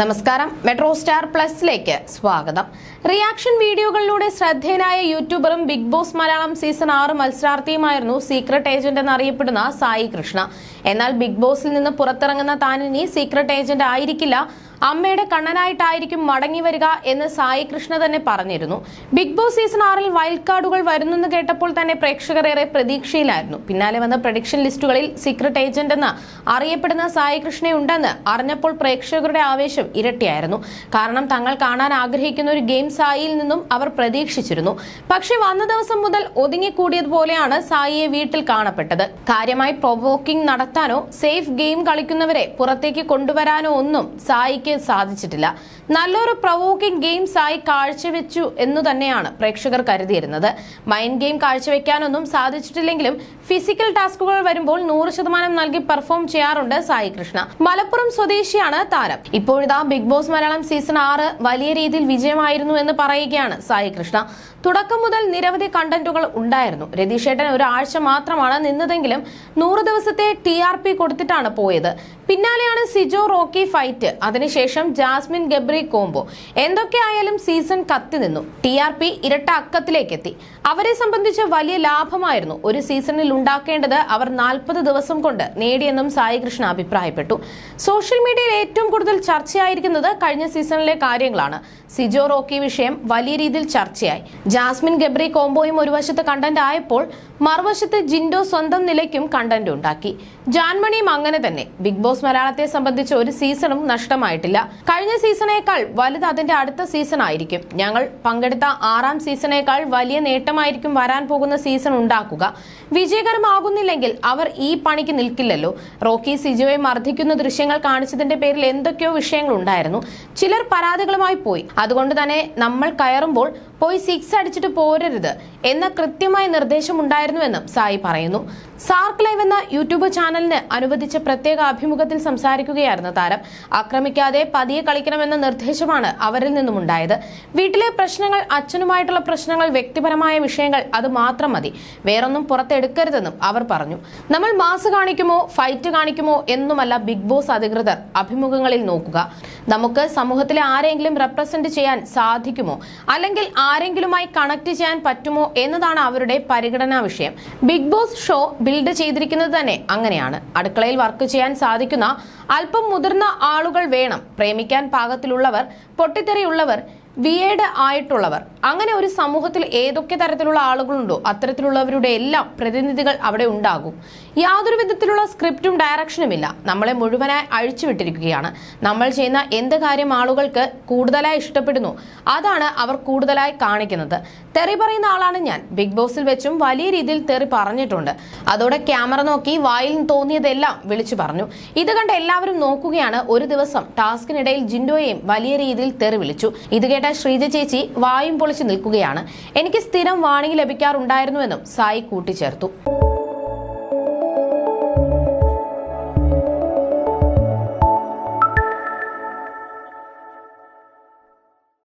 നമസ്കാരം. Metro star പ്ലസിലേക്ക് സ്വാഗതം. Reaction വീഡിയോകളിലൂടെ ശ്രദ്ധേയനായ യൂട്യൂബറും ബിഗ് ബോസ് മലയാളം സീസൺ ആറ് മത്സരാർത്ഥിയുമായിരുന്നു സീക്രട്ട് ഏജന്റ് എന്നറിയപ്പെടുന്ന സായി കൃഷ്ണ. എന്നാൽ ബിഗ് ബോസിൽ നിന്ന് പുറത്തിറങ്ങുന്ന താനിനി സീക്രട്ട് ഏജന്റ് ആയിരിക്കില്ല. അമ്മയുടെ കണ്ണനായിട്ടായിരിക്കും മടങ്ങി വരിക എന്ന് സായി കൃഷ്ണ തന്നെ പറഞ്ഞിരുന്നു. ബിഗ് ബോസ് സീസൺ ആറിൽ വൈൽഡ് കാർഡുകൾ വരുന്നെന്ന് കേട്ടപ്പോൾ തന്നെ പ്രേക്ഷകർ ഏറെ പ്രതീക്ഷയിലായിരുന്നു. പിന്നാലെ വന്ന പ്രഡിക്ഷൻ ലിസ്റ്റുകളിൽ സീക്രട്ട് ഏജന്റ് എന്ന് അറിയപ്പെടുന്ന സായി കൃഷ്ണയുണ്ടെന്ന് അറിഞ്ഞപ്പോൾ പ്രേക്ഷകരുടെ ആവേശം ഇരട്ടിയായിരുന്നു. കാരണം തങ്ങൾ കാണാൻ ആഗ്രഹിക്കുന്ന ഒരു ഗെയിം സായിയിൽ നിന്നും അവർ പ്രതീക്ഷിച്ചിരുന്നു. പക്ഷെ വന്ന ദിവസം മുതൽ ഒതുങ്ങിക്കൂടിയതുപോലെയാണ് സായിയെ വീട്ടിൽ കാണപ്പെട്ടത്. കാര്യമായി പ്രൊവോക്കിംഗ് നടത്താനോ സേഫ് ഗെയിം കളിക്കുന്നവരെ പുറത്തേക്ക് കൊണ്ടുവരാനോ ഒന്നും സായിക്ക് സാധിച്ചിട്ടില്ല. നല്ലൊരു പ്രൊവോക്കിംഗ് ഗെയിം സായി കാഴ്ചവെച്ചു എന്ന് തന്നെയാണ് പ്രേക്ഷകർ കരുതിയിരുന്നത്. മൈൻഡ് ഗെയിം കാഴ്ചവെക്കാനൊന്നും സാധിച്ചിട്ടില്ലെങ്കിലും ഫിസിക്കൽ ടാസ്കുകൾ വരുമ്പോൾ നൂറ് ശതമാനം നൽകി പെർഫോം ചെയ്യാറുണ്ട് സായി കൃഷ്ണ മലപ്പുറം സ്വദേശിയാണ് താരം. ഇപ്പോഴിതാ ബിഗ് ബോസ് മലയാളം സീസൺ ആറ് വലിയ രീതിയിൽ വിജയമായിരുന്നു എന്ന് പറയുകയാണ് സായി കൃഷ്ണ. തുടക്കം മുതൽ നിരവധി കണ്ടന്റുകൾ ഉണ്ടായിരുന്നു. രതീഷേട്ടൻ ഒരാഴ്ച മാത്രമാണ് നിന്നതെങ്കിലും നൂറ് ദിവസത്തെ ടി ആർ പി കൊടുത്തിട്ടാണ് പോയത്. പിന്നാലെയാണ് സിജോ റോക്കി ഫൈറ്റ്. അതിനുശേഷം ജാസ്മിൻ ഗബ്രി കോംബോ. എന്തൊക്കെയായാലും സീസൺ കത്തി നിന്നു. ടി ആർ പി ഇരട്ട അക്കത്തിലേക്ക് എത്തി അവരെ സംബന്ധിച്ച് വലിയ ലാഭമായിരുന്നു. ഒരു സീസണിൽ ഉണ്ടാക്കേണ്ടത് അവർ നാൽപ്പത് ദിവസം കൊണ്ട് നേടിയെന്നും സായി കൃഷ്ണ അഭിപ്രായപ്പെട്ടു. സോഷ്യൽ മീഡിയയിൽ ഏറ്റവും കൂടുതൽ ചർച്ചയായിരിക്കുന്നത് കഴിഞ്ഞ സീസണിലെ കാര്യങ്ങളാണ്. സിജോ റോക്കി വിഷയം വലിയ രീതിയിൽ ചർച്ചയായി. ജാസ്മിൻ ഗബ്രി കോംബോയും ഒരു വശത്ത് കണ്ടന്റ് ആയപ്പോൾ മറുവശത്ത് ജിൻഡോ സ്വന്തം നിലയ്ക്കും കണ്ടന്റ് ഉണ്ടാക്കി. ജാൻമണിയും അങ്ങനെ തന്നെ. ബിഗ് ബോസ് മലയാളത്തെ സംബന്ധിച്ച് ഒരു സീസണും നഷ്ടമായിട്ടില്ല. കഴിഞ്ഞ സീസണേക്കാൾ വലുത് അതിന്റെ അടുത്ത സീസൺ ആയിരിക്കും ഞങ്ങൾ പങ്കെടുത്ത ആറാം സീസണേക്കാൾ വലിയ നേട്ടമായിരിക്കും വരാൻ പോകുന്ന സീസൺ ഉണ്ടാക്കുക. വിജയകരമാകുന്നില്ലെങ്കിൽ അവർ ഈ പണിക്ക് നിൽക്കില്ലല്ലോ. റോക്കി സിജോയെ മർദ്ദിക്കുന്ന ദൃശ്യങ്ങൾ കാണിച്ചതിന്റെ പേരിൽ എന്തൊക്കെയോ വിഷയങ്ങൾ ഉണ്ടായിരുന്നു. ചിലർ പരാതികളുമായി പോയി. അതുകൊണ്ട് തന്നെ നമ്മൾ കയറുമ്പോൾ പോയി സിക്സ് അടിച്ചിട്ട് പോരരുത് എന്ന കൃത്യമായ നിർദ്ദേശം ഉണ്ടായിരുന്നുവെന്നും സായി പറയുന്നു. സാർക്ക് ലൈവ് എന്ന യൂട്യൂബ് ചാനലിന് അനുവദിച്ച പ്രത്യേക അഭിമുഖത്തിൽ സംസാരിക്കുകയായിരുന്നു താരം. ആക്രമിക്കാതെ പതിയെ കളിക്കണമെന്ന നിർദ്ദേശമാണ് അവരിൽ നിന്നും ഉണ്ടായത് വീട്ടിലെ പ്രശ്നങ്ങൾ അച്ഛനുമായിട്ടുള്ള പ്രശ്നങ്ങൾ വ്യക്തിപരമായ വിഷയങ്ങൾ അത് മാത്രം മതി. വേറൊന്നും പുറത്തെടുക്കരുതെന്നും അവർ പറഞ്ഞു. നമ്മൾ മാസ് കാണിക്കുമോ ഫൈറ്റ് കാണിക്കുമോ എന്നുമല്ല ബിഗ് ബോസ് അധികൃതർ അഭിമുഖങ്ങളിൽ നോക്കുക. നമുക്ക് സമൂഹത്തിലെ ആരെങ്കിലും റെപ്രസെന്റ് ചെയ്യാൻ സാധിക്കുമോ? അല്ലെങ്കിൽ ആരെങ്കിലുമായി കണക്ട് ചെയ്യാൻ പറ്റുമോ എന്നതാണ് അവരുടെ പരിഗണനാ വിഷയം. ബിഗ് ബോസ് ഷോ ബിൽഡ് ചെയ്തിരിക്കുന്നത് തന്നെ അങ്ങനെയാണ്. അടുക്കളയിൽ വർക്ക് ചെയ്യാൻ സാധിക്കുന്ന അല്പം മുതിർന്ന ആളുകൾ വേണം. പ്രേമിക്കാൻ പാകത്തിലുള്ളവർ പൊട്ടിത്തെറിയുള്ളവർ വിയേഡ് ആയിട്ടുള്ളവർ. അങ്ങനെ ഒരു സമൂഹത്തിൽ ഏതൊക്കെ തരത്തിലുള്ള ആളുകളുണ്ടോ അത്തരത്തിലുള്ളവരുടെ എല്ലാം പ്രതിനിധികൾ അവിടെ ഉണ്ടാകും. യാതൊരു വിധത്തിലുള്ള സ്ക്രിപ്റ്റും ഡയറക്ഷനുമില്ല നമ്മളെ മുഴുവനായി അഴിച്ചുവിട്ടിരിക്കുകയാണ്. നമ്മൾ ചെയ്യുന്ന എന്ത് കാര്യം ആളുകൾക്ക് കൂടുതലായി ഇഷ്ടപ്പെടുന്നു അതാണ് അവർ കൂടുതലായി കാണിക്കുന്നത്. തെറി പറയുന്ന ആളാണ് ഞാൻ. ബിഗ് ബോസിൽ വെച്ചും വലിയ രീതിയിൽ തെറി പറഞ്ഞിട്ടുണ്ട്. അതോടെ ക്യാമറ നോക്കി വായിൽ തോന്നിയതെല്ലാം വിളിച്ചു പറഞ്ഞു. ഇത് കണ്ട് എല്ലാവരും നോക്കുകയാണ്. ഒരു ദിവസം ടാസ്കിനിടയിൽ ജിൻഡോയെയും വലിയ രീതിയിൽ തെറി വിളിച്ചു. ഇത് കേട്ട ശ്രീജ ചേച്ചി വായും പൊളിച്ചു നിൽക്കുകയാണ്. എനിക്ക് സ്ഥിരം വാണിംഗ് ലഭിക്കാറുണ്ടായിരുന്നുവെന്നും സായി കൂട്ടിച്ചേർത്തു.